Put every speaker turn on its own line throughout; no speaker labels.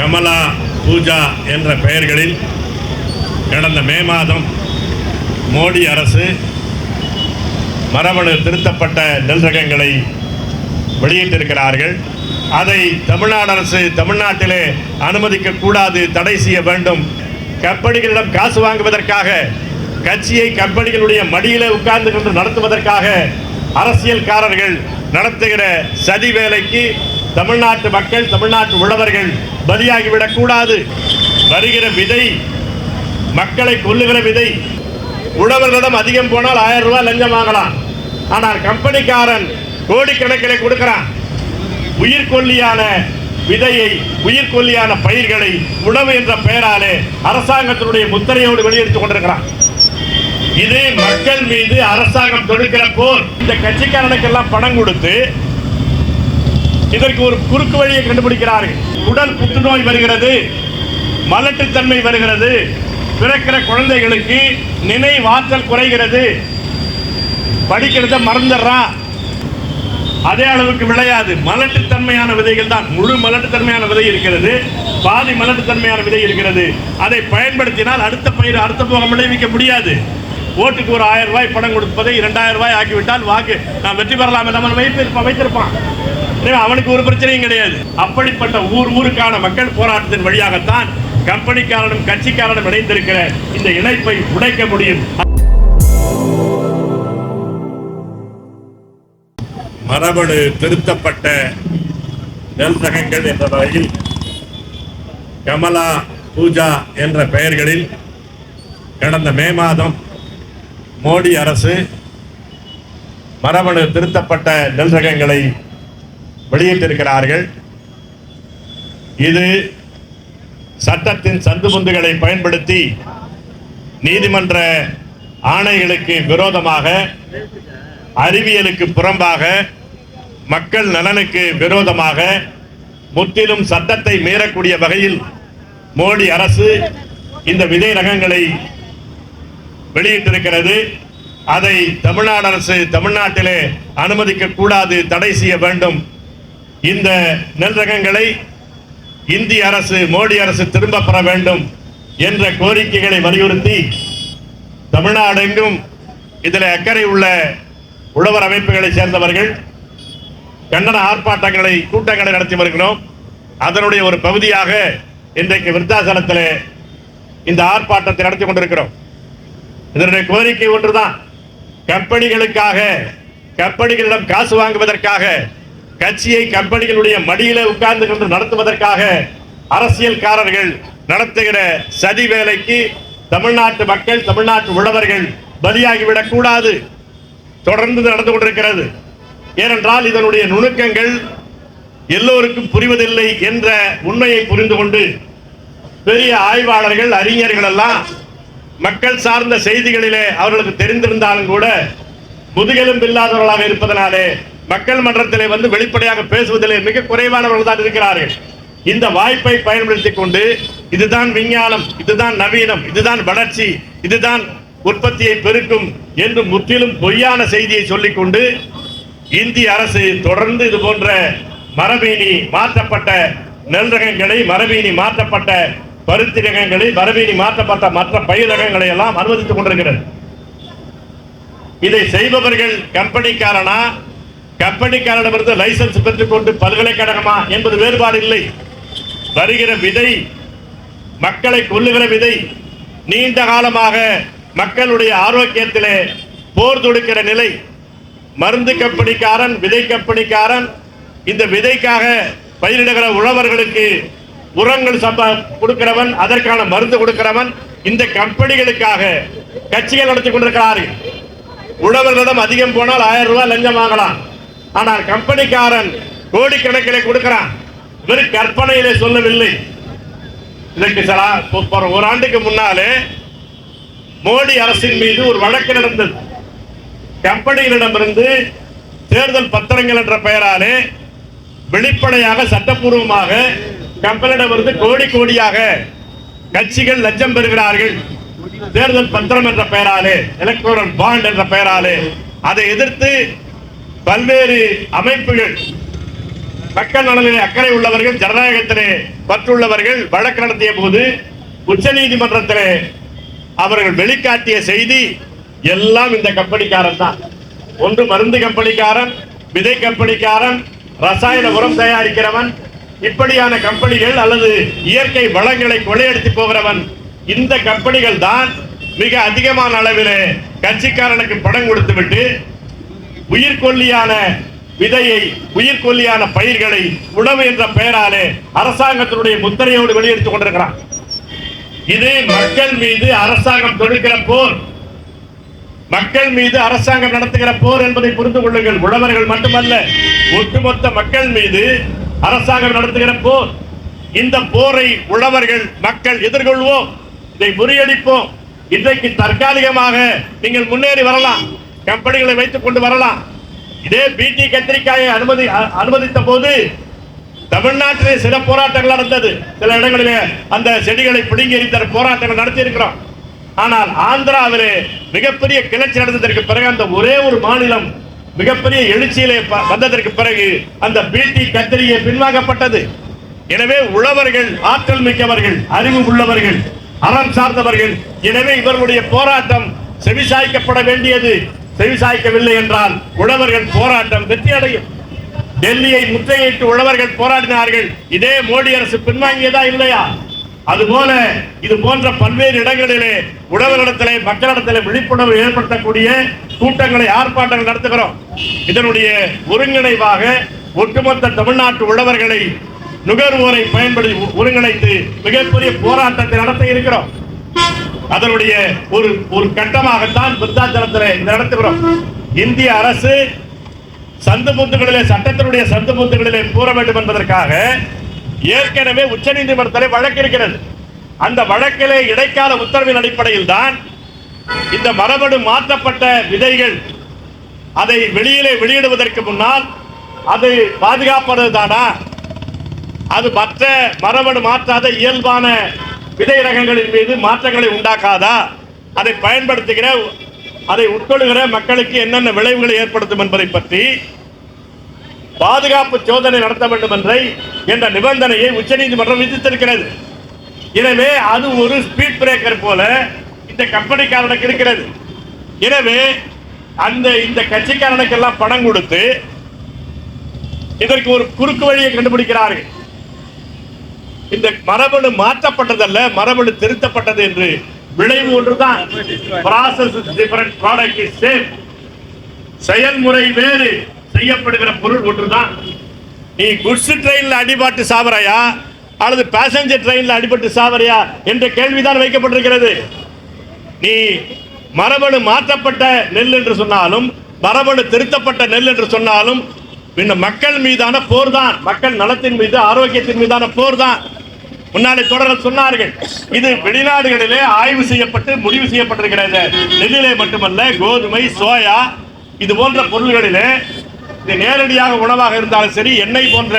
கமலா பூஜா என்ற பெயர்களில் கடந்த மே மாதம் மோடி அரசு மரபணு திருத்தப்பட்ட நெல் ரகங்களை வெளியிட்டிருக்கிறார்கள். அதை தமிழ்நாடு அரசு தமிழ்நாட்டிலே அனுமதிக்க கூடாது தடை செய்ய வேண்டும். கம்பெனிகளிடம் காசு வாங்குவதற்காக கட்சியை கம்பெனிகளுடைய மடியிலே உட்கார்ந்து கொண்டு நடத்துவதற்காக அரசியல்காரர்கள் நடத்துகிற சதி வேலைக்கு தமிழ்நாட்டு மக்கள் தமிழ்நாட்டு உழவர்கள் பலியாகிவிடக் கூடாது. வருகிற விதை மக்களை கொல்லுகிற விதை உழவர்களிடம் அதிகம் போனால் ஆயிரம் ரூபாய் லஞ்சம் வாங்கலாம். ஆனால் கம்பெனிக்காரன் கோடிக்கணக்கில் கொடுக்கிறான். உயிர்கொல்லியான விதையை உயிர்கொல்லியான பயிர்களை உணவு என்ற பெயராலே அரசாங்கத்தினுடைய முத்திரையோடு வெளியெடுத்துக் கொண்டிருக்கிறான். இது மக்கள் மீது அரசாங்கம் தொடுக்கிற போர். இந்த கட்சிக்காரனுக்கெல்லாம் பணம் கொடுத்து இதற்கு ஒரு குறுக்கு வழியை கண்டுபிடிக்கிறார்கள் உடல் புற்றுநோய் வருகிறது. மலட்டுத்தன்மை வருகிறது. பிறக்கிற குழந்தைகளுக்கு நினைவாற்றல் குறைகிறது. படிக்கிறத மறந்துடுறான் அதே அளவுக்கு விளையாது. மலட்டுத்தன்மையான விதைகள் தான். முழு மலட்டுத்தன்மையான விதை இருக்கிறது. பாதி மலட்டுத்தன்மையான விதை இருக்கிறது. அதை பயன்படுத்தினால் அடுத்த பயிர் அடுத்த போகம் விளைவிக்க முடியாது. ஓட்டுக்கு ஒரு ஆயிரம் ரூபாய் பணம் கொடுப்பதை இரண்டாயிரம் ரூபாய் ஆக்கிவிட்டால் வாக்கு. நான் வெற்றி பெறலாம் நம்ம அவன் வைத்திருப்பான் வைத்திருப்பான். அவனுக்கு ஒரு பிரச்சனையும் கிடையாது. அப்படிப்பட்ட ஊர் ஊருக்கான மக்கள் போராட்டத்தின் வழியாகத்தான் கம்பெனிக்காரனும் கட்சிக்காரனும் இணைந்திருக்கிற இந்த இணைப்பை உடைக்க முடியும். மரபணு திருத்தப்பட்ட நெல் ரகங்கள் என்ற வகையில் கமலா பூஜா என்ற பெயர்களில் கடந்த மே மாதம் மோடி அரசு மரபணு திருத்தப்பட்ட நெல் ரகங்களை வெளியிட்டிருக்கிறார்கள். இது சட்டத்தின் சந்துபுந்துகளை பயன்படுத்தி நீதிமன்ற ஆணைகளுக்கு விரோதமாக அறிவியலுக்கு புறம்பாக மக்கள் நலனுக்கு விரோதமாக முற்றிலும் சட்டத்தை மீறக்கூடிய வகையில் மோடி அரசு இந்த விதை ரகங்களை வெளியிட்டிருக்கிறது. அதை தமிழ்நாடு அரசு தமிழ்நாட்டிலே அனுமதிக்க கூடாது தடை செய்ய வேண்டும் இந்த நெல் ரகங்களை இந்திய அரசு மோடி அரசு திரும்ப பெற வேண்டும் என்ற கோரிக்கைகளை வலியுறுத்தி தமிழ்நாடெங்கும் இதில் அக்கறை உள்ள உழவர் அமைப்புகளை சேர்ந்தவர்கள் கண்டன ஆர்ப்பாட்டங்களை கூட்டங்களை நடத்தி வருகிறோம். அதனுடைய ஒரு பகுதியாக இன்றைக்கு விருத்தாசலத்தில் இந்த ஆர்ப்பாட்டத்தை நடத்தி கொண்டிருக்கிறோம். இதனுடைய கோரிக்கை ஒன்றுதான் கம்பெனிகளுக்காக கம்பெனிகளிடம் காசு வாங்குவதற்காக கட்சியை கம்பெனிகளுடைய மடியில உட்கார்ந்து கொண்டு நடத்துவதற்காக அரசியல்காரர்கள் நடத்துகிற சதி வேலைக்கு தமிழ்நாட்டு மக்கள் தமிழ்நாட்டு உழவர்கள் பலியாகிவிடக் கூடாது. தொடர்ந்து நடந்து கொண்டிருக்கிறது. ஏனென்றால் இதனுடைய நுணுக்கங்கள் எல்லோருக்கும் புரிவதில்லை என்ற உண்மையை புரிந்து கொண்டு பெரிய ஆய்வாளர்கள் அறிஞர்கள் எல்லாம் மக்கள் சார்ந்த செய்திகளிலே அவர்களுக்கு தெரிந்திருந்தாலும் கூட முதுகெலும்பு இல்லாதவர்களாக இருப்பதனாலே மக்கள் மன்றத்திலே வந்து வெளிப்படையாக பேசுவதிலே மிக குறைவானவர்கள் தான் இருக்கிறார்கள். இந்த வாய்ப்பை பயன்படுத்திக் கொண்டு இதுதான் விஞ்ஞானம் இதுதான் நவீனம் இதுதான் வளர்ச்சி இதுதான் உற்பத்தியை பெருக்கும் என்று முற்றிலும் பொய்யான செய்தியை சொல்லிக்கொண்டு இந்திய அரசு தொடர்ந்து இது போன்ற மரபீனி மாற்றப்பட்ட நெல் ரகங்களை மரபீனி மாற்றப்பட்ட பருத்தி ரகங்களை மரபீனி மாற்றப்பட்ட மற்ற பயிர் ரகங்களை எல்லாம் அனுமதித்துக் கொண்டிருக்கிறது. இதை செய்பவர்கள் கம்பெனிக்காரனா கம்பெனிக்காரனிடமிருந்து லைசன்ஸ் பெற்றுக்கொண்டு பல்கலைக்கழகமா என்பது வேறுபாடு இல்லை வருகிற விதை மக்களை கொல்லுகிற விதை நீண்ட காலமாக மக்களுடைய ஆரோக்கியத்திலே போர் தொடுக்கிற நிலை. மருந்து கம்பெனிக்காரன் விதை கம்பெனிக்காரன் இந்த விதைக்காக பயிரிடுகிற உழவர்களுக்கு உரங்கள் சம்பா கொடுக்கிறவன் அதற்கான மருந்து கொடுக்கிறவன் இந்த கம்பெனிகளுக்காக கட்சிகள் நடத்தி கொண்டிருக்கிறார்கள். உழவர்களிடம் அதிகம் போனால் ஆயிரம் ரூபாய் லஞ்சம் வாங்கலாம். ஆனால் கம்பெனிக்காரன் கோடிக்கணக்கிலே கொடுக்கிறான். வெறும் கற்பனையிலே சொல்லவில்லை. இதற்கு சில ஒரு- ஆண்டுக்கு முன்னாலே மோடி அரசின் மீது ஒரு வழக்கு நடந்தது. கம்பெனிகளிடமிருந்து தேர்தல் பத்திரங்கள் என்ற பெயராலே வெளிப்படையாக சட்டப்பூர்வமாக கம்பெனியிடமிருந்து கோடி கோடியாக கட்சிகள் லஞ்சம் பெறுகிறார்கள். தேர்தல் பத்திரம் என்ற பெயராலே எலக்ட்ரோனல் பாண்ட் என்ற பெயராலே அதை எதிர்த்து பல்வேறு அமைப்புகள் மக்கள் நலனிலே அக்கறை உள்ளவர்கள் ஜனநாயகத்திலே பற்றுள்ளவர்கள் வழக்கு நடத்திய போது உச்சநீதிமன்றத்தில் அவர்கள் வெளிக்காட்டிய செய்தி எல்லாம் இந்த கம்பெனிக்காரன் தான். ஒன்று மருந்து கம்பெனிக்காரன் விதை கம்பெனிக்காரன் ரசாயன உரம் தயாரிக்கிறவன் இப்படியான கம்பெனிகள் அல்லது இயற்கை வளங்களை கொள்ளையடித்து போகிறவன் இந்த கம்பெனிகள் தான் மிக அதிகமான அளவிலே கட்சிக்காரனுக்கு பணம் கொடுத்து விட்டு உயிர்கொல்லியான விதையை உயிர்கொல்லியான பயிர்களை உணவு என்ற பெயராலே அரசாங்கத்தினுடைய முத்திரையோடு வெளியெடுத்துக் கொண்டிருக்கிறான் இது மக்கள் மீது அரசாங்கம் தொடுக்கிற போர். மக்கள் மீது அரசாங்கம் நடத்துகிற போர் என்பதை புரிந்து கொள்ளுங்கள். உழவர்கள் மட்டுமல்ல ஒட்டுமொத்த மக்கள் மீது அரசாங்கம் நடத்துகிற போர். இந்த போரை உழவர்கள் மக்கள் எதிர்கொள்வோம். இதை முறியடிப்போம். இன்றைக்கு தற்காலிகமாக நீங்கள் முன்னேறி வரலாம். கம்பெனிகளை வைத்துக் கொண்டு வரலாம். இதே பிடி கத்திரிக்காயை அனுமதி அனுமதித்த போது தமிழ்நாட்டிலே சில போராட்டங்கள் நடந்தது. சில இடங்களிலே அந்த செடிகளை பிடுங்கி எறிந்த போராட்டங்கள் நடத்தியிருக்கிறோம். ஆனால் ஆந்திராவிலே மிகப்பெரிய கிளர்ச்சி நடந்ததற்கு பிறகு அந்த ஒரே ஒரு மாநிலம் மிகப்பெரிய எழுச்சியிலே ப- வந்ததற்கு பிறகு அந்த பிடி கத்திரியை பின்வாங்கப்பட்டது. எனவே உழவர்கள் ஆற்றல் மிக்கவர்கள் அறிவு உள்ளவர்கள் அறம் சார்ந்தவர்கள் எனவே இவர்களுடைய போராட்டம் செவிசாய்க்கப்பட வேண்டியது. செவிசாய்க்கவில்லை என்றால் உழவர்கள் போராட்டம் வெற்றி அடையும் டெல்லியை முற்றுகையிட்டு உழவர்கள் போராடினார்கள். இதே மோடி அரசு பின்வாங்கியதா இல்லையா? அதுபோல இது போன்ற பல்வேறு இடங்களிலே உழவரிடத்திலே மக்களிடத்திலே விழிப்புணர்வு ஏற்படுத்தக்கூடிய கூட்டங்களை ஆர்ப்பாட்டங்கள் நடத்துகிறோம். இதனுடைய ஒருங்கிணைவாக ஒட்டுமொத்த தமிழ்நாட்டு உழவர்களை நுகர்வோரை பயன்படுத்தி ஒருங்கிணைத்து மிகப்பெரிய போராட்டத்தை நடத்த இருக்கிறோம். அதனுடைய ஒரு ஒரு கட்டமாகத்தான் விருத்தாச்சலத்தில் நடத்துகிறோம். இந்திய அரசு சந்து முத்துகளிலே சட்டத்தினுடைய சந்து முத்துகளிலே கூற வேண்டும் என்பதற்காக ஏற்கனவே உச்சநீதிமன்றத்தில் வழக்கு இருக்கிறது. அந்த வழக்கிலே இடைக்கால உத்தரவின் அடிப்படையில் தான் இந்த மரபணு மாற்றப்பட்ட விதைகள் அதை வெளியிலே வெளியிடுவதற்கு முன்னால் அது பாதுகாப்பது தானா? அது மற்ற மரபணு மாற்றாத இயல்பான விதை ரகங்களின் மீது மாற்றங்களை உண்டாக்காதா? அதை பயன்படுத்துகிற அதை உட்கொள்கிற மக்களுக்கு என்னென்ன விளைவுகளை ஏற்படுத்தும் என்பதை பற்றி பாதுகாப்பு சோதனை நடத்த வேண்டும் என்ற என்ற நிபந்தனையை உச்சநீதிமன்றம் விதித்திருக்கிறது. எனவே அது ஒரு ஸ்பீட் பிரேக்கர் போல இந்த கம்பெனிக்காரனுக்கு இருக்கிறது. எனவே அந்த இந்த கட்சிக்காரனுக்கெல்லாம் பணம் கொடுத்து இதற்கு ஒரு குறுக்கு வழியை கண்டுபிடிக்கிறார்கள். இந்த மரபணு மாற்றப்பட்டதல்ல மரபணு திருத்தப்பட்டது என்று விளைவு ஒன்றுதான். Process is different product செயல்முறை வேறு செய்யப்படுகிற பொருள் ஒன்றுதான். நீ குட்ஸ் ட்ரெயின்ல அடிபட்டு சாவறையா? அல்லது பேசஞ்சர் ட்ரெயின்ல அடிபட்டு சாவறையா? என்ற கேள்விதான் வைக்கப்பட்டிருக்கிறது. நீ மரபணு மாற்றப்பட்ட நெல் என்று சொன்னாலும் மரபணு திருத்தப்பட்ட நெல் என்று சொன்னாலும் பின்ன மக்கள் மீதான போர் தான் மக்கள் நலத்தின் மீது ஆரோக்கியத்தின் மீதான போர் தான் முன்னாடி தொடர சொன்னார்கள். இது வெளிநாடுகளிலே ஆய்வு செய்யப்பட்டு முடிவு செய்யப்பட்டிருக்கிறது. நெல்லிலே மட்டுமல்ல கோதுமை சோயா இது போன்ற பொருள்களிலே இது நேரடியாக உணவாக இருந்தாலும் சரி எண்ணெய் போன்ற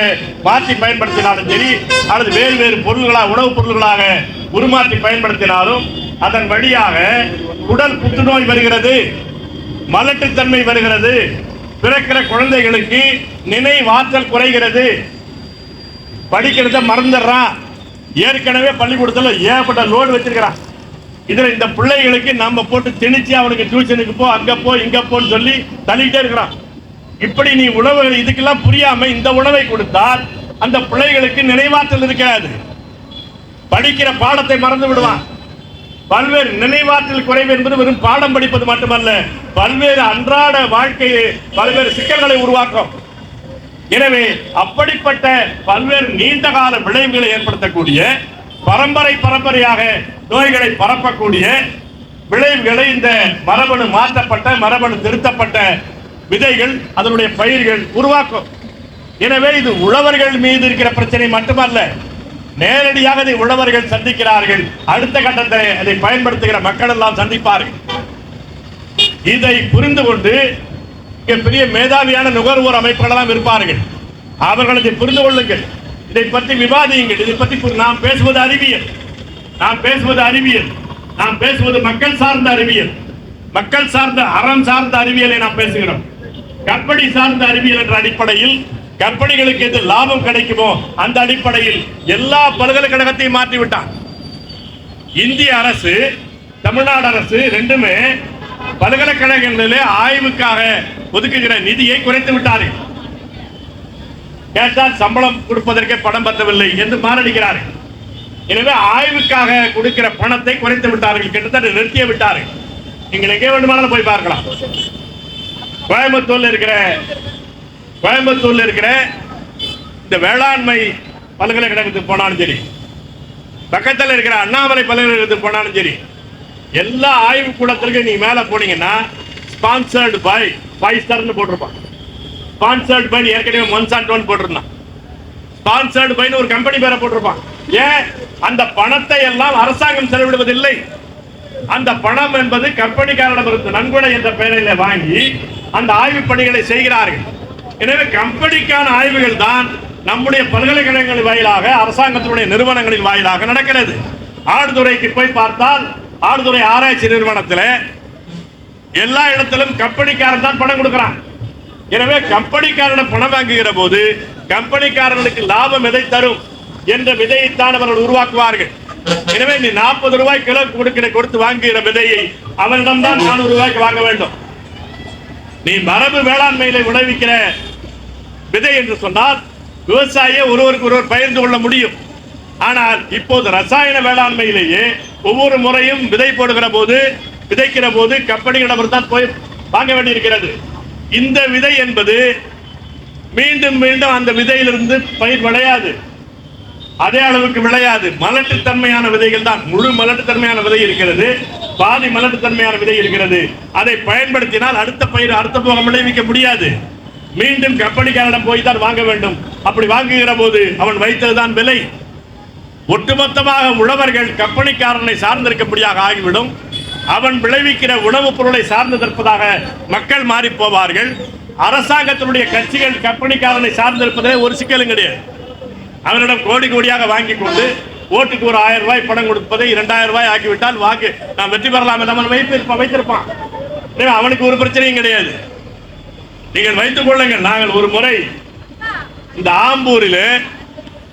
மாற்றி பயன்படுத்தினாலும் சரி அல்லது வேறு வேறு பொருள்களாக உணவுப் பொருள்களாக உருமாற்றி பயன்படுத்தினாலும் அதன் வழியாக உடல் புற்றுநோய் வருகிறது மலட்டுத்தன்மை வருகிறது பிறக்கிற குழந்தைகளுக்கு நினைவாற்றல் குறைகிறது. படிக்கிறத மறந்துடுறான். ஏற்கனவே பள்ளிக்கூடத்தில் ஏகப்பட்ட லோடு வச்சிருக்கிறான் இதில் இந்த பிள்ளைகளுக்கு நம்ம போட்டு திணிச்சு அவனுக்கு டியூஷனுக்கு போ அங்கே போ இங்கே போன்னு சொல்லி தள்ளிக்கிட்டே இருக்கிறான் இப்படி நீ உணவு இதுக்கெல்லாம் புரியாம இந்த உணவை கொடுத்தால் அந்த பிள்ளைகளுக்கு நினைவாற்றல் இருக்காது. படிக்கிற பாடத்தை மறந்து விடுவான். பல்வேறு நினைவாற்றல் குறைவு என்பது வெறும் பாடம் படிப்பது மட்டுமல்ல பல்வேறு அன்றாட வாழ்க்கையை பல்வேறு சிக்கல்களை உருவாக்கும். எனவே அப்படிப்பட்ட பல்வேறு நீண்ட கால விளைவுகளை ஏற்படுத்தக்கூடிய பரம்பரை பரம்பரையாக நோய்களை பரப்பக்கூடிய விளைவுகளை இந்த மரபணு மாற்றப்பட்ட மரபணு திருத்தப்பட்ட விதைகள் அதனுடைய பயிர்கள் உருவாக்கும். எனவே இது உழவர்கள் மீது இருக்கிற பிரச்சனை மட்டுமல்ல நேரடியாக இதை உழவர்கள் சந்திக்கிறார்கள். அடுத்த கட்டத்தில் அதை பயன்படுத்துகிற மக்கள் எல்லாம் சந்திப்பார்கள். இதை புரிந்து கொண்டு பெரிய மேதாவியான நுகர்வோர் அமைப்புகளெல்லாம் இருப்பார்கள். அவர்கள் இதை புரிந்து கொள்ளுங்கள். இதை பற்றி விவாதியுங்கள். இதை பற்றி பு- நாம் பேசுவது அறிவியல். நாம் பேசுவது அறிவியல். நாம் பேசுவது மக்கள் சார்ந்த அறிவியல். மக்கள் சார்ந்த அறம் சார்ந்த அறிவியலை நாம் பேசுகிறோம். கற்பனை சார்ந்த அறிவியல் என்ற அடிப்படையில் கம்பெனிகளுக்கு எது லாபம் கிடைக்குமோ அந்த அடிப்படையில் எல்லா பல்கலைக்கழகத்தையும் மாற்றி விட்டான் இந்திய அரசு தமிழ்நாடு அரசு ரெண்டுமே பல்கலைக்கழகங்களிலே ஆய்வுக்காக ஒதுக்குகிற நிதியை குறைத்து விட்டார்கள் கேட்டால் சம்பளம் கொடுப்பதற்கே பணம் பத்தவில்லை என்று மாரடிக்கிறார்கள் எனவே ஆய்வுக்காக கொடுக்கிற பணத்தை குறைத்து விட்டார்கள். கிட்டத்தட்ட நிறுத்திய விட்டார்கள் நீங்கள் எங்கே வேண்டுமானாலும் போய் பார்க்கலாம். கோயம்புத்தூர்ல இருக்கிற கோயம்புத்தூர்ல இருக்கிற இந்த வேளாண்மை பல்கலைக்கழகத்துக்கு போனாலும் சரி பக்கத்தில் இருக்கிற அண்ணாமலை பல்கலைக்கழகத்துக்கு போனாலும் சரி எல்லா ஆய்வு கூடத்திற்கும் நீங்க மேல போனீங்கன்னா ஸ்பான்சர்டு பை ஃபைவ் ஸ்டார்னு போட்டிருப்பான். ஸ்பான்சர்ட் பை ஏற்கனவே ஒன் ஒன் போட்டிருந்தான். ஸ்பான்சர்டு பைன்னு ஒரு கம்பெனி பேரை போட்டிருப்பான். ஏன்? அந்த பணத்தை எல்லாம் அரசாங்கம் செலவிடுவதில்லை. அந்த பணம் என்பது கம்பெனிக்காரிடமிருந்து நன்கொடை என்ற பெயரில் வாங்கி அந்த ஆய்வுப் பணிகளை செய்கிறார்கள். எனவே கம்பெனிக்கான ஆய்வுகள் தான் நம்முடைய பல்கலைக்கழகங்கள் வாயிலாக அரசாங்கத்தினுடைய நிறுவனங்களின் வாயிலாக நடக்கிறது. ஆடுதுறைக்கு போய் பார்த்தால் ஆடுதுறை ஆராய்ச்சி நிறுவனத்தில் எல்லா இடத்திலும் கம்பெனிக்காரன் தான் பணம் கொடுக்கிறான். எனவே கம்பெனிக்காரன் பணம் வாங்குகிற போது கம்பெனிக்காரர்களுக்கு லாபம் எதை தரும் என்ற விதையைத்தான் அவர்கள் உருவாக்குவார்கள். எனவே நீ நாற்பது ரூபாய் கிலோ கொடுக்கிற கொடுத்து வாங்குகிற விதையை அவனிடம் தான் நானூறு ரூபாய்க்கு வாங்க வேண்டும். நீ மரபு வேளாண்மையில விளைவிக்கிற விதை என்று சொன்னால் விவசாயியை ஒருவருக்கு ஒருவர் பகிர்ந்து கொள்ள முடியும். ஆனால் இப்போது ரசாயன வேளாண்மையிலேயே ஒவ்வொரு முறையும் விதை போடுகிற போது விதைக்கிற போது கம்பெனிகளிடம் போய் வாங்க வேண்டியிருக்கிறது. இந்த விதை என்பது மீண்டும் மீண்டும் அந்த விதையிலிருந்து பயிர் விளையாது. அதே அளவுக்கு விளையாது. மலட்டுத்தன்மையான விதைகள் தான். முழு மலட்டுத்தன்மையான விதை இருக்கிறது. பாதி மலட்டுத்தன்மையான விதை இருக்கிறது. அதை பயன்படுத்தினால் அடுத்த பயிர் அடுத்த போகம் விளைவிக்க முடியாது. மீண்டும் கம்பெனிக்காரிடம் போய் தான் வாங்க வேண்டும். அப்படி வாங்குகிற போது அவன் வைத்ததுதான் விலை. ஒட்டுமொத்தமாக உழவர்கள் கம்பெனிக்காரனை சார்ந்திருக்கும்படியாக ஆகிவிடும். அவன் விளைவிக்கிற உணவுப் பொருளை சார்ந்து நிற்பதாக மக்கள் மாறி போவார்கள். அரசாங்கத்தினுடைய கட்சிகள் கம்பெனிக்காரனை சார்ந்திருப்பதே ஒரு சிக்கலும் கிடையாது. அவனிடம் கோடி கோடியாக வாங்கி கொண்டு ஓட்டுக்கு ஒரு ஆயிரம் ரூபாய் பணம் கொடுப்பதை இரண்டாயிரம் ரூபாய் ஆக்கிவிட்டால் வாக்கு நான் வெற்றி பெறலாம் நம்ம வைத்திருப்ப வைத்திருப்பான். வைத்திருப்பான் அவனுக்கு ஒரு பிரச்சனையும் கிடையாது. நீங்கள் வைத்துக் கொள்ளுங்கள் நாங்கள் ஒரு முறை இந்த ஆம்பூரில்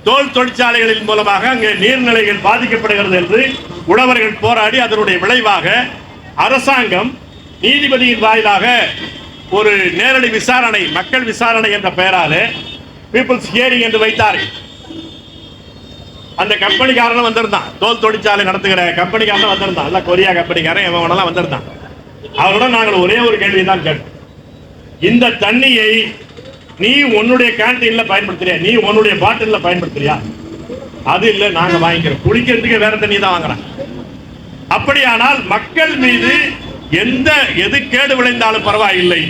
தோல் தொழிற்சாலைகளின் மூலமாக அங்கே நீர்நிலைகள் பாதிக்கப்படுகிறது என்று உழவர்கள் போராடி அதனுடைய விளைவாக அரசாங்கம் நீதிபதியின் வாயிலாக ஒரு நேரடி விசாரணை மக்கள் விசாரணை என்ற பெயராலே பீப்புள்ஸ் ஹியரிங் என்று வைத்தார்கள். அந்த கம்பெனிக்காரன் வந்திருந்தான். தோல் தொழிற்சாலை நடத்துகிற கம்பெனிக்காரன் வந்திருந்தான். அல்ல கொரியா கம்பெனிக்காரன் எவனெல்லாம் வந்திருந்தான். அவரிடம் நாங்கள் ஒரே ஒரு கேள்வி தான் கேட்டோம். இந்த தண்ணியை நீ உன்னுடைய கேன்டீன்ல பயன்படுத்துறியா? நீ உன்னுடைய பாட்டில்ல பயன்படுத்துறியா? அது இல்லை நாங்க வாங்கிக்கிறோம். குடிக்கிறதுக்கு வேற தண்ணி தான் வாங்குறோம் அப்படியானால் மக்கள் மீது எந்த எது கேடு விளைந்தாலும் பரவாயில்லை.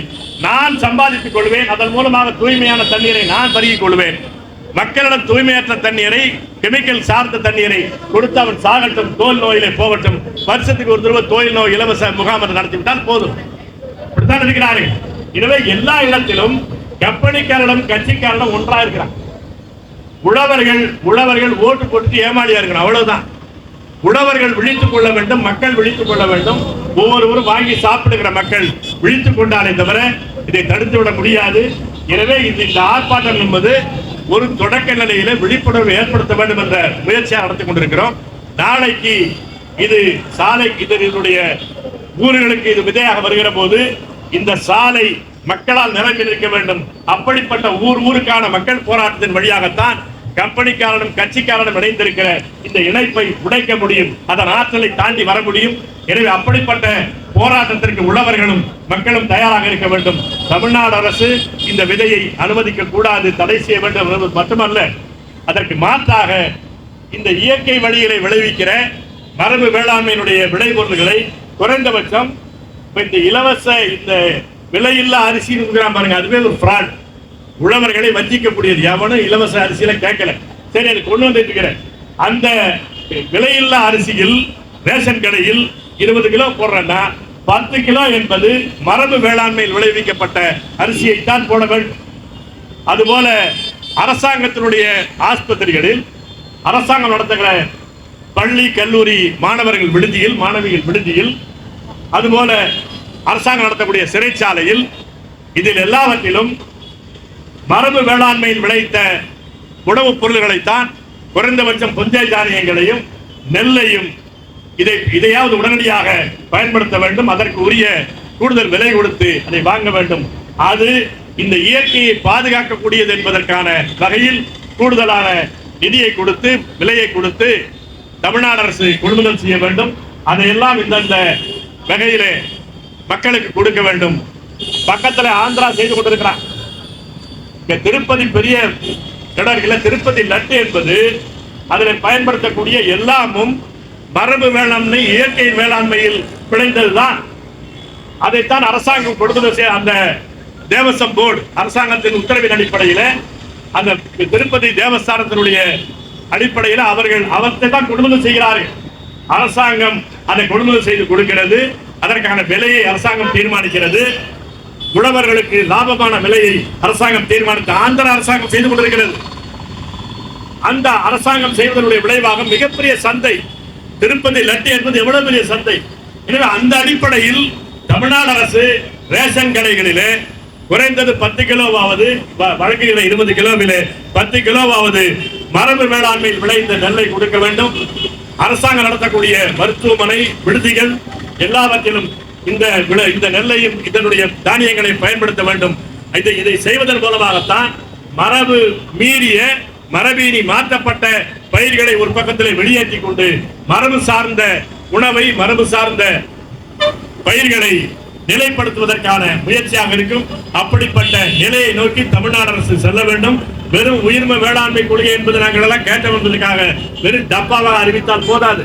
நான் சம்பாதித்துக் கொள்வேன் அதன் மூலமாக தூய்மையான தண்ணீரை நான் பருகிக் கொள்வேன். மக்களிடம் தூய்மையற்ற தண்ணீரை கெமிக்கல் சார்ந்த தண்ணீரை கொடுத்து அவன் சாகட்டும் தோல் நோயிலே போகட்டும். வருஷத்துக்கு ஒரு தடவை தோல் நோய் இலவச முகாம் நடத்திவிட்டால் போதும். இப்படித்தான் இருக்கிறார்கள். எனவே எல்லா இடத்திலும் கம்பெனிக்காரனும் கட்சிக்காரனும் ஒன்றா இருக்கிறான். உழவர்கள் உழவர்கள் ஓட்டு போட்டு ஏமாளியா இருக்கணும் அவ்வளவுதான். உழவர்கள் விழித்துக் கொள்ள வேண்டும் மக்கள் விழித்துக் கொள்ள வேண்டும். ஒவ்வொருவரும் வாங்கி சாப்பிடுகிற மக்கள் விழித்துக் கொண்டாலே தவிர இதை தடுத்து விட முடியாது. எனவே இது இந்த ஆர்ப்பாட்டம் என்பது ஒரு தொடக்க நிலையில விழிப்புணர்வு ஏற்படுத்த வேண்டும் என்ற முயற்சியாக நடத்தி கொண்டிருக்கிறோம். நாளைக்கு இது சாலை இதனுடைய ஊர்களுக்கு இது விதையாக வருகிற போது இந்த சாலை மக்களால் நிரம்பி நிற்க வேண்டும். அப்படிப்பட்ட ஊர் ஊருக்கான மக்கள் போராட்டத்தின் வழியாகத்தான் கம்பெனிக்காரனும் கட்சிக்காரனும் இணைந்திருக்கிற இந்த இணைப்பை உடைக்க முடியும் அதன் ஆற்றலை தாண்டி வர முடியும். எனவே அப்படிப்பட்ட போராட்டத்திற்கு உழவர்களும் மக்களும் தயாராக இருக்க வேண்டும். தமிழ்நாடு அரசு இந்த விதையை அனுமதிக்க கூடாது தடை செய்ய வேண்டும் என்பது மட்டுமல்ல அதற்கு மாற்றாக இந்த இயற்கை வழிகளை விளைவிக்கிற மரபு வேளாண்மையினுடைய விளைபொருள்களை குறைந்தபட்சம் இப்ப இந்த இலவச இந்த விலையில்லா அரிசி பாருங்க அதுவே ஒரு ஃப்ராட் உழவர்களை வஞ்சிக்கக்கூடியது. எவனும் இலவச அரிசியில கேட்கல. சரி அது கொண்டு வந்துட்டு இருக்கிறேன். அந்த விலையில்லா அரிசியில் ரேஷன் கடையில் இருபது கிலோ போடுறேன்னா பத்து கிலோ என்பது மரபு வேளாண்மையில் விளைவிக்கப்பட்ட அரிசியைத்தான் போட வேண்டும். அதுபோல அரசாங்கத்தினுடைய ஆஸ்பத்திரிகளில் அரசாங்கம் நடத்துகிற பள்ளி கல்லூரி மாணவர்கள் விடுதியில் மாணவிகள் விடுதியில் அதுபோல அரசாங்கம் நடத்தக்கூடிய சிறைச்சாலையில் இதில் எல்லாவற்றிலும் மரபு வேளாண்மையில் விளைத்த உணவுப் பொருள்களைத்தான் குறைந்தபட்சம் புஞ்சை தானியங்களையும் நெல்லையும் இதை இதையாவது உடனடியாக பயன்படுத்த வேண்டும். அதற்கு உரிய கூடுதல் விலை கொடுத்து அதை வாங்க வேண்டும். அது இந்த இயற்கையை பாதுகாக்கக்கூடியது என்பதற்கான வகையில் கூடுதலான நிதியை கொடுத்து விலையை கொடுத்து தமிழ்நாடு அரசு கொள்முதல் செய்ய வேண்டும். அதையெல்லாம் இந்தந்த வகையிலே மக்களுக்கு கொடுக்க வேண்டும். பக்கத்தில் ஆந்திரா செய்து கொண்டிருக்கிறான். திருப்பதி பெரிய இடம் இருக்குல்ல திருப்பதி லட்டு என்பது அதில் பயன்படுத்தக்கூடிய எல்லாமும் மரபு வேளாண்மை இயற்கை வேளாண்மையில் விளைந்ததுதான் அதைத்தான் அரசாங்கம் கொடுத்தது செய்ய அந்த தேவசம் போர்டு அரசாங்கத்தின் உத்தரவின் அடிப்படையில் அந்த திருப்பதி தேவஸ்தானத்தினுடைய அடிப்படையில் அவர்கள் அவற்றை தான் கொள்முதல் செய்கிறார்கள். அரசாங்கம் அதை கொள்முதல் செய்து கொடுக்கிறது. அதற்கான விலையை அரசாங்கம் தீர்மானிக்கிறது. உழவர்களுக்கு லாபமான விலையை அரசாங்கம் தீர்மானித்து ஆந்திர அரசாங்கம் செய்து கொண்டிருக்கிறது. அந்த அரசாங்கம் செய்வதனுடைய விளைவாக மிகப்பெரிய சந்தை திருப்பதி லட்டு என்பது எவ்வளவு பெரிய சந்தை? எனவே அந்த அடிப்படையில் தமிழ்நாடு அரசு ரேஷன் கடைகளிலே குறைந்தது பத்து கிலோவாவது வ- வழங்குகிற இருபது கிலோவிலே பத்து கிலோவாவது மரபு வேளாண்மையில் விளைந்த நெல்லை கொடுக்க வேண்டும். அரசாங்கம் நடத்தக்கூடிய மருத்துவமனை விடுதிகள் எல்லாவற்றிலும் இந்த விளை- இந்த நெல்லையும் இதனுடைய தானியங்களை பயன்படுத்த வேண்டும். இதை இதை செய்வதன் மூலமாகத்தான் மரபு மீறிய மரபீனி மாற்றப்பட்ட பயிர்களை ஒரு பக்கத்தில் வெளியேற்றி கொண்டு மரபு சார்ந்த உணவை மரபு சார்ந்த பயிர்களை நிலைப்படுத்துவதற்கான முயற்சியாக இருக்கும். அப்படிப்பட்ட நிலையை நோக்கி தமிழ்நாடு அரசு செல்ல வேண்டும். வெறும் உயிர்ம வேளாண்மை கொள்கை என்பது நாங்கள் எல்லாம் கேட்டோம் என்பதற்காக வெறும் டப்பாவாக அறிவித்தால் போதாது.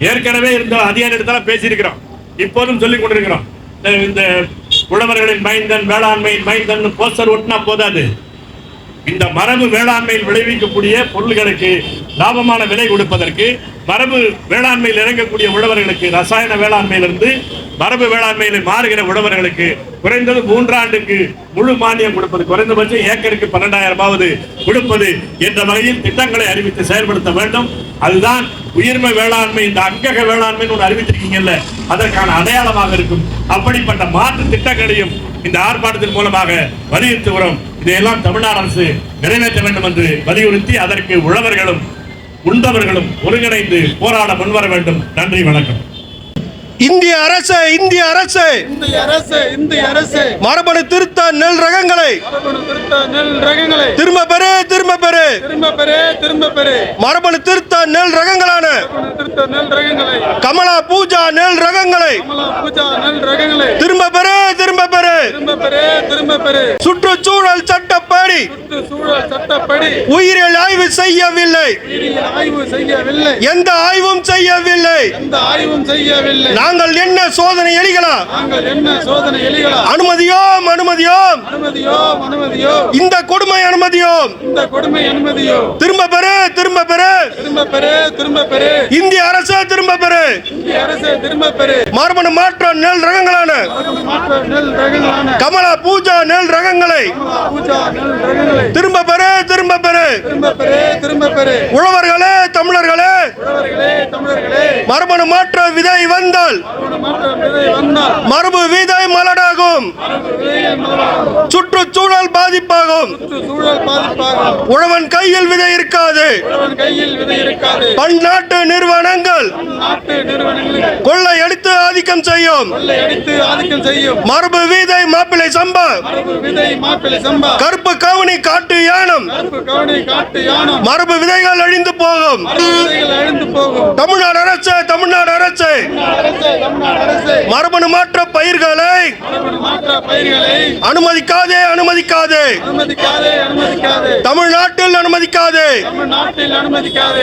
ஏற்கனவே இருந்த அதிகாரி இடத்துல பேசியிருக்கிறோம். இப்போதும் சொல்லிக் கொண்டிருக்கிறோம். இந்த- இந்த உழவர்களின் மைந்தன் வேளாண்மையின் மைந்தன் போஸ்டர் ஒட்டினா போதாது. இந்த மரபு வேளாண்மையில் விளைவிக்கக்கூடிய பொருள்களுக்கு லாபமான விலை கொடுப்பதற்கு மரபு வேளாண்மையில் இறங்கக்கூடிய உழவர்களுக்கு ரசாயன வேளாண்மையிலிருந்து மரபு வேளாண்மையில் மாறுகிற உழவர்களுக்கு குறைந்தது மூன்றாண்டுக்கு முழு மானியம் கொடுப்பது குறைந்தபட்சம் ஏக்கருக்கு பன்னெண்டாயிரமாவது கொடுப்பது என்ற வகையில் திட்டங்களை அறிவித்து செயல்படுத்த வேண்டும். அதுதான் உயிர்மை வேளாண்மை இந்த அங்கக வேளாண்மைன்னு ஒன்று அறிவித்திருக்கீங்கல்ல அதற்கான அடையாளமாக இருக்கும். அப்படிப்பட்ட மாற்று திட்டங்களையும் இந்த ஆர்ப்பாட்டத்தின் மூலமாக வலியுறுத்துகிறோம் இதையெல்லாம் தமிழ்நாடு அரசு நிறைவேற்ற வேண்டும் என்று வலியுறுத்தி அதற்கு உழவர்களும் உண்டவர்களும் ஒருங்கிணைந்து போராட முன்வர வேண்டும். நன்றி வணக்கம்.
இந்திய அரசு இந்திய அரசு.
இந்திய அரசு இந்திய அரசு.
மரபணு திருத்த நெல் ரகங்களை.
நெல் ரகங்களை.
திரும்ப பெறு திரும்ப பெறு.
திரும்ப பெறு திரும்ப பெறு.
மரபணு திருத்த நெல் ரகங்களான.
நெல் ரகங்களை.
கமலா பூஜா நெல் ரகங்களை.
பூஜா நெல் ரகங்களை.
திரும்ப பெறு திரும்ப
திரும்ப பெறு
சுற்றுச்சூழல் சட்டப்படி
சுற்றுச்சூழல் சட்டப்படி
உயிரியல் ஆய்வு செய்யவில்லை.
உயிரியல் ஆய்வு செய்யவில்லை.
எந்த ஆய்வும் செய்யவில்லை.
எந்த ஆய்வும் செய்யவில்லை.
நாங்கள் என்ன சோதனை எலிகளா
நாங்கள் என்ன சோதனை எலிகளா
அனுமதியோம் அனுமதியோம்.
அனுமதியோ அனுமதியோ
இந்த கொடுமை அனுமதியோம்.
இந்த கொடுமை அனுமதியோ
திரும்ப பெறு திரும்ப பெறு.
திரும்ப பெறு திரும்ப பெறு.
இந்திய அரசு திரும்ப பெறு.
இந்திய அரசு திரும்ப பெறு.
மரபணு மாற்ற நெல் ரகங்களான
மாற்ற நெல் ரகங்களான
கமலா பூஜா நெல் ரகங்களை. திரும்ப பெறு திரும்ப பெறு.
திரும்ப பெறு
உழவர்களே தமிழர்களே. மரபணு மாற்ற விதை வந்தால் மரபு விதை மலடாகும். சுற்றுச்சூழல் பாதிப்பாகும். உழவன் கையில் விதை இருக்காது. பன்னாட்டு நிறுவனங்கள் கொள்ளை அடித்து ஆதிக்கம் செய்யும். மரபு வீதை மாப்பி மாப்பிளை சம்பா. கருப்பு கவுனி காட்டு யானம். மரபு விதைகள் அழிந்து போகும். தமிழ்நாடு அரசு தமிழ்நாடு அரசு. மரபணு மாற்ற பயிர்களை. அனுமதிக்காதே அனுமதிக்காதே. தமிழ்நாட்டில் அனுமதிக்காதே.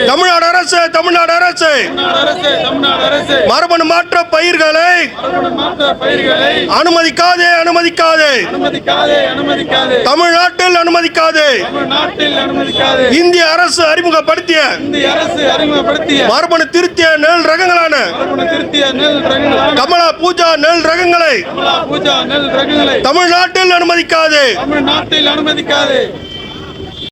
தமிழ்நாடு அரசு தமிழ்நாடு அரசு. மரபணு மாற்ற பயிர்களை. அனுமதிக்காதே அனுமதிக்காதே
அனுமதிக்காதே.
தமிழ்நாட்டில் அனுமதிக்காதே. இந்திய அரசு அறிமுகப்படுத்திய.
இந்திய அரசு அறிமுகப்படுத்திய. மரபணு திருத்திய நெல் ரகங்களான.
கமலா பூஜா நெல் ரகங்களை.
கமலா பூஜா நெல் ரகங்களை.
தமிழ்நாட்டில் அனுமதிக்காதே.
தமிழ்நாட்டில் அனுமதிக்காதே.